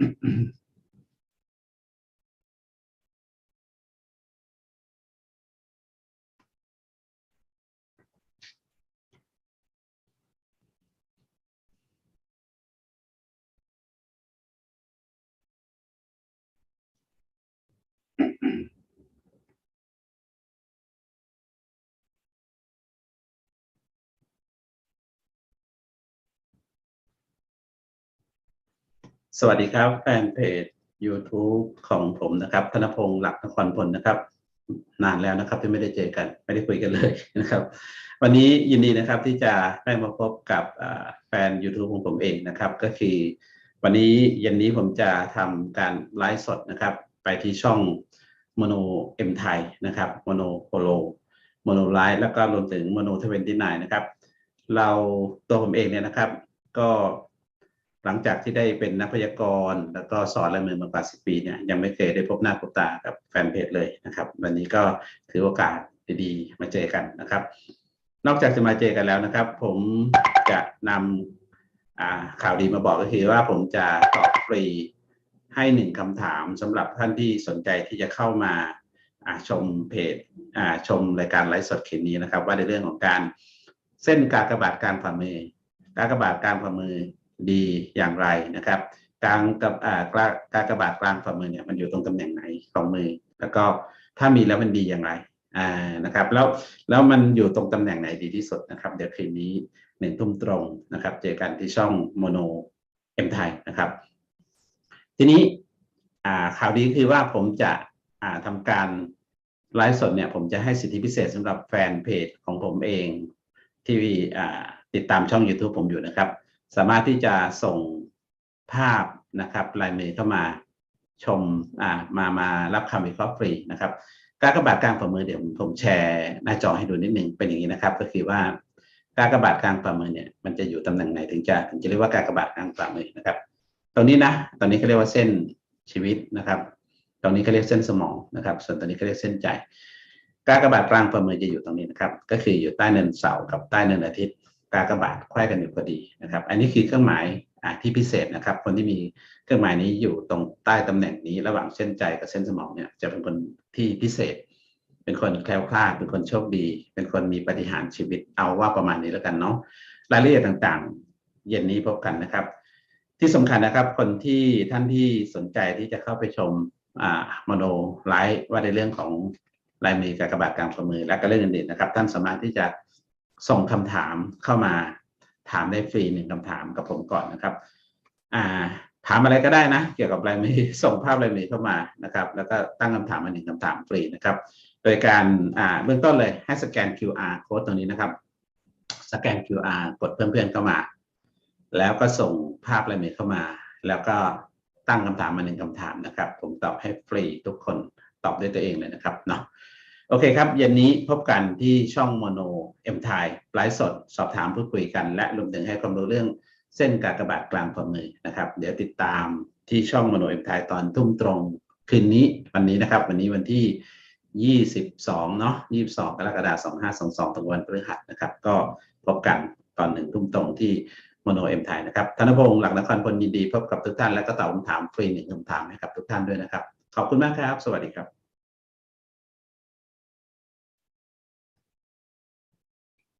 mm-hmm สวัสดีครับ แฟนเพจ YouTube ของผมนะครับ ธนพงศ์หลักนครพลนะครับ นานแล้วนะครับที่ไม่ได้เจอกัน ไม่ได้คุยกันเลยนะครับ วันนี้ยินดีนะครับที่จะได้มาพบกับแฟน YouTube ของผมเองนะครับ ก็คือ วันนี้เย็นนี้ผมจะทำการไลฟ์สดนะครับ ไปที่ช่องโมโนเอ็มไทยนะครับโมโนโปโลโมโนไลฟ์แล้วก็รวมถึงโมโนเทเวนตี้นนะครับ เราตัวผมเองเนี่ยนะครับ ก็ หลังจากที่ได้เป็นนักพยากรณ์แล้วก็สอนลายมือมากว่าสิปีเนี่ยยังไม่เคยได้พบหน้าพบตากับแฟนเพจเลยนะครับ วันนี้ก็ถือโอกาสดีๆมาเจอกันนะครับ นอกจากจะมาเจอกันแล้วนะครับ ผมจะนำข่าวดีมาบอกก็คือว่าผมจะตอบฟรีให้หนึ่งคำถามสำหรับท่านที่สนใจที่จะเข้ามาชมเพจชมรายการไลฟ์สดคืนนี้นะครับ ว่าในเรื่องของการเส้นกากบาทกางฝ่ามือกากบาทกางฝ่ามือ ดีอย่างไรนะครับกลางกับอ่ากลางกากบาทกลางฝ่ามือเนี่ยมันอยู่ตรงตำแหน่งไหนของมือ แล้วก็ถ้ามีแล้วมันดีอย่างไรอ่านะครับแล้วแล้วมันอยู่ตรงตำแหน่งไหนดีที่สุดนะครับเดี๋ยวคืนนี้หนึ่งทุ่มตรงนะครับ เจอกันที่ช่องโมโนเอ็มไทยนะครับ ทีนี้อ่าข่าวดีคือว่าผมจะอ่าทำการไลฟ์สดเนี่ยผมจะให้สิทธิพิเศษสำหรับแฟนเพจของผมเองที่อ่าติดตามช่อง YouTube ผมอยู่นะครับ สามารถที่จะส่งภาพนะครับลายมือเข้ามาชมอ่ามามารับคำวิเคราะห์ฟรีนะครับกากระบาทกลางฝ่ามือเดี๋ยวผมแชร์หน้าจอให้ดูนิดหนึ่งเป็นอย่างนี้นะครับ ก็คือว่ากากระบาทกลางฝ่ามือเนี่ยมันจะอยู่ตำแหน่งไหนถึงจะถึงจะเรียกว่ากากระบาทกลางฝ่ามือนะครับ ตรงนี้นะตอนนี้เขาเรียกว่าเส้นชีวิตนะครับ ตรงนี้เขาเรียกเส้นสมองนะครับ ส่วนตรงนี้เขาเรียกเส้นใจกากระบาทกลางฝ่ามือจะอยู่ตรงนี้นะครับ ก็คืออยู่ใต้เนินเสาร์กับใต้เนินอาทิตย์ กากบาทไขว้กันอยู่พอดีนะครับ อันนี้คือเครื่องหมายที่พิเศษนะครับ คนที่มีเครื่องหมายนี้อยู่ตรงใต้ตำแหน่งนี้ ระหว่างเส้นใจกับเส้นสมองเนี่ยจะเป็นคนที่พิเศษ เป็นคนแคล้วคลาด เป็นคนโชคดี เป็นคนมีปฏิหารชีวิตเอาว่าประมาณนี้แล้วกันเนาะรายละเอียดต่างๆ เย็นนี้พบกันนะครับ ที่สำคัญนะครับคนที่ท่านที่สนใจที่จะเข้าไปชมอ่ามโนไลฟ์ว่าในเรื่องของลายมือกากบาทกลางฝ่ามือและก็เรื่องอื่นๆนะครับ ท่านสามารถที่จะ ส่งคำถามเข้ามาถามได้ฟรีหนึ่งคำถามกับผมก่อนนะครับ อ่า ถามอะไรก็ได้นะ เกี่ยวกับลายมือส่งภาพลายมือเข้ามานะครับ แล้วก็ตั้งคำถามมาหนึ่งคำถามฟรีนะครับ โดยการอ่าเบื้องต้นเลยให้สแกน QR code ตรงนี้นะครับ สแกน QR กดเพื่อนๆเข้ามา แล้วก็ส่งภาพลายมือเข้ามา แล้วก็ตั้งคำถามมาหนึ่งคำถามนะครับ ผมตอบให้ฟรีทุกคนตอบด้วยตัวเองเลยนะครับเนาะ โอเคครับเย็นนี้พบกันที่ช่องโมโนเอ็มไทยไลฟ์สดสอบถามพูดคุยกัน และรวมถึงให้ความรู้เรื่องเส้นกากบาทกลางฝ่ามือนะครับ เดี๋ยวติดตามที่ช่องโมโนเอ็มไทยตอนทุ่มตรงคืนนี้วันนี้นะครับ วันนี้วันที่ 22 เนาะ22 กรกฎาคม 2522ตรงวันพฤหัสนะครับ ก็พบกันตอนหนึ่งทุ่มตรงที่โมโนเอ็มไทยนะครับธนพงศ์หลักนครพลยินดีพบกับทุกท่านและก็ตอบคำถามฟรีหนึ่งคำถามให้กับทุกท่านด้วยนะครับ ขอบคุณมากครับ สวัสดีครับ